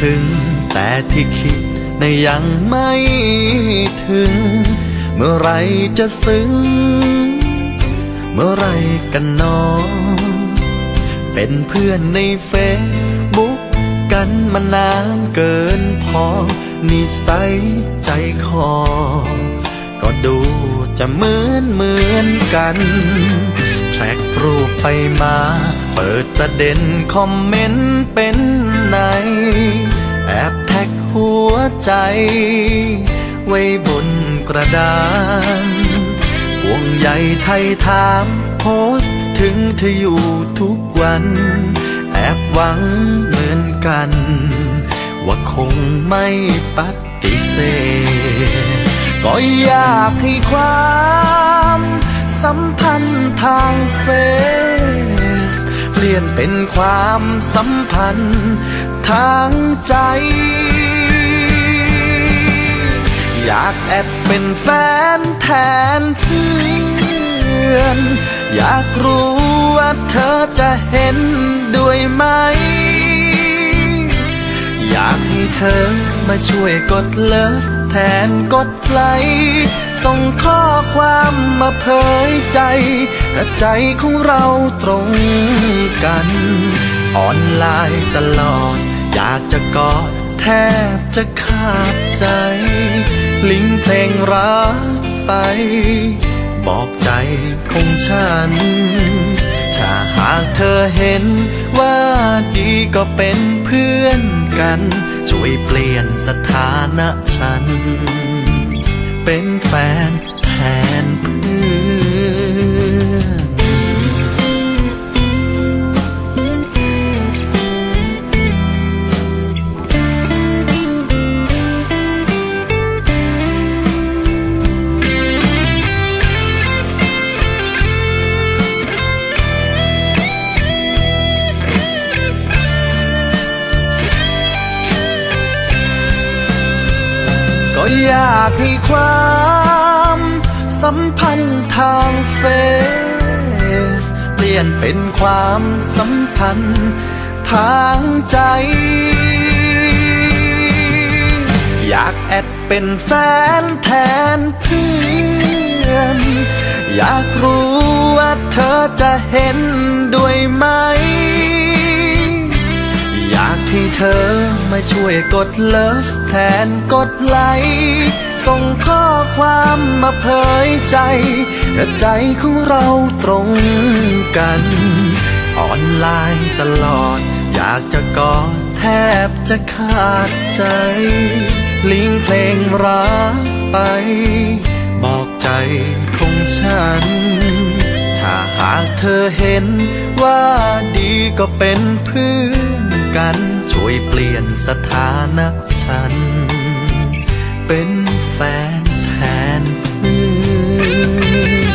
ถึง แต่ที่คิดในะยังไม่ถึง เมื่อไรจะซึ้ง เมื่อไรกันน้อง เป็นเพื่อนในเฟซบุ๊กกันมานานเกินพอ นิสัยใจคอ ก็ดูจะเหมือนเหมือนกันแทร็กรูปไปมา เปิดประเด็นคอมเมนต์เป็น ใจ ไว้บนกระดานห่วงใยไทยถามโพสถึงเธออยู่ทุกวัน แอบหวังเหมือนกัน ว่าคงไม่ปฏิเสธก็อยากให้ความสัมพันธ์ทางเฟซเปลี่ยนเป็นความสัมพันธ์ทางใจ อยากแอดเป็นแฟนแทนเพื่อน อยากรู้ว่าเธอจะเห็นด้วยไหม อยากให้เธอมาช่วยกดเลิฟแทนกดไลค์ส่งข้อความมาเผยใจถ้าใจของเราตรงกัน ออนไลน์ตลอด อยากจะกอดแทบจะขาดใจ ลิงเพลงรักไป บอกใจของฉัน ถ้าหากเธอเห็นว่าดีก็เป็นเพื่อนกัน ช่วยเปลี่ยนสถานะฉัน เป็นแฟน อยากให้ความสัมพันธ์ทางเฟซเปลี่ยนเป็นความสัมพันธ์ทางใจ อยากแอดเป็นแฟนแทนเพื่อน อยากรู้ว่าเธอจะเห็นด้วยไหม อยากให้เธอมาช่วยกดเลิฟแทนกดไลค์ส่งข้อความมาเผยใจและใจของเราตรงกัน ออนไลน์ตลอด อยากจะกอดแทบจะขาดใจ ลิงเพลงรักไป บอกใจของฉัน ถ้าหากเธอเห็นว่าดีก็เป็นเพื่อน กัน ช่วยเปลี่ยนสถานะฉัน เป็นแฟนแทนเพื่อน